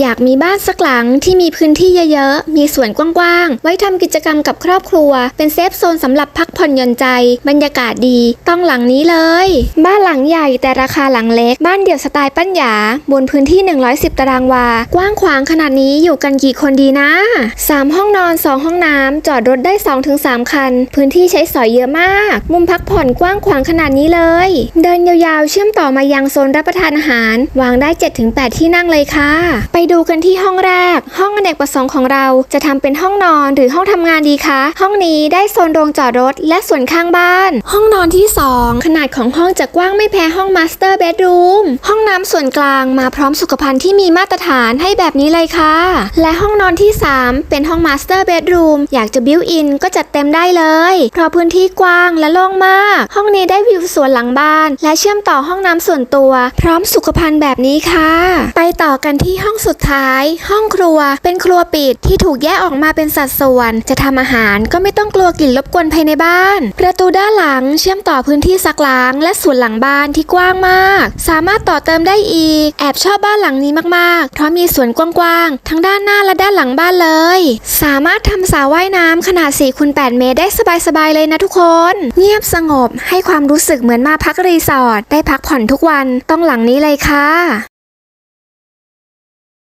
อยากมีบ้านสักหลังที่มีพื้นที่เยอะๆ มีสวนกว้างๆ ไว้ทำกิจกรรมกับครอบครัว เป็นเซฟโซนสำหรับพักผ่อนหย่อนใจ บรรยากาศดีต้องหลังนี้เลย บ้านหลังใหญ่แต่ราคาหลังเล็ก บ้านเดี่ยวสไตล์ปั้นหยาบนพื้นที่ 110 ตารางวา กว้างขวางขนาดนี้อยู่กันกี่คนดีนะ 3 ห้องนอน 2 ห้องน้ำจอดรถได้ 2-3 คัน พื้นที่ใช้สอยเยอะมาก มุมพักผ่อนกว้างขวางขนาดนี้เลย เดินยาวๆ เชื่อมต่อมายังโซนรับประทานอาหาร วางได้ 7-8 ที่นั่งเลยค่ะ ไปดูกันที่ห้องแร กห้องอเนกประสงค์ของเรา จะทำเป็นห้องนอนหรือห้องทำงานดีคะ ห้องนี้ได้โซนโรงจอดรถและส่วนข้างบ้าน ห้องนอนที่ 2 ขนาดของห้องจะกว้างไม่แพ้ห้องมาสเตอร์เบดรูมห้องน้ำส่วนกลางมาพร้อมสุขภัณฑ์ที่มีมาตรฐานให้แบบนี้เลยค่ะ และห้องนอนที่ 3 เป็นห้องมาสเตอร์เบดรูมอยากจะบิวอินก็จัดเต็มได้เลย เพราะพื้นที่กว้างและโล่งมาก ห้องนี้ได้วิวสวนหลังบ้าน และเชื่อมต่อห้องน้ำส่วนตัว พร้อมสุขภัณฑ์แบบนี้ค่ะ ไปต่อกันที่ห้องสุดท้าย ห้องครัวเป็นครัวปิดที่ถูกแยกออกมาเป็นสัดส่วน จะทำอาหารก็ไม่ต้องกลัวกลิ่นรบกวนภายในบ้าน ประตูด้านหลังเชื่อมต่อพื้นที่ซักล้าง และส่วนหลังบ้านที่กว้างมาก สามารถต่อเติมได้อีก แอบชอบบ้านหลังนี้มากๆ เพราะมีสวนกว้างๆ ทั้งด้านหน้าและด้านหลังบ้านเลย สามารถทำสระว่ายน้ำขนาด4คูณ8เมตรได้สบายๆเลยนะทุกคน เงียบสงบให้ความรู้สึกเหมือนมาพักรีสอร์ทได้พักผ่อนทุกวันต้องหลังนี้เลยค่ะ